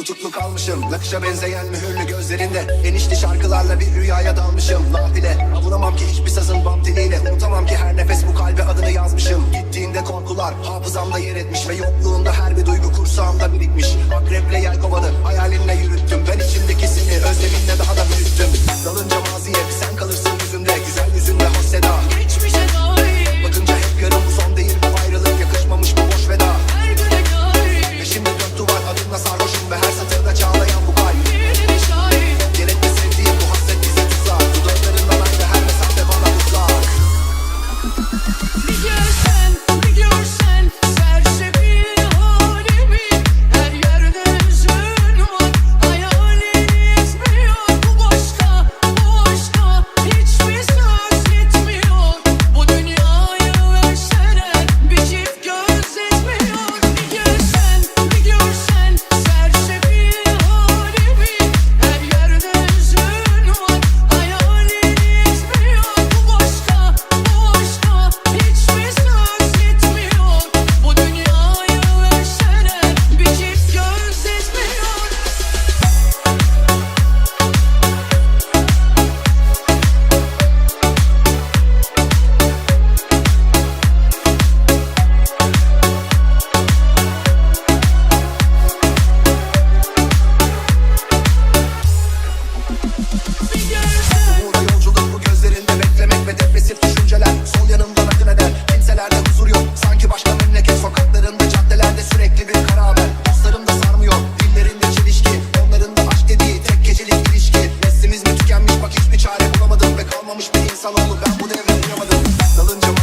Tutuklu kalmışım. Nakışa benzeyen mühürlü gözlerinde Enişli şarkılarla bir rüyaya dalmışım. Nafile avunamam ki hiçbir sazın bam teliyle. Unutamam ki her nefes bu kalbe adını yazmışım. Gittiğinde korkular hafızamda yer etmiş Ve yokluğunda her bir duygu devre kıramadım Dalınca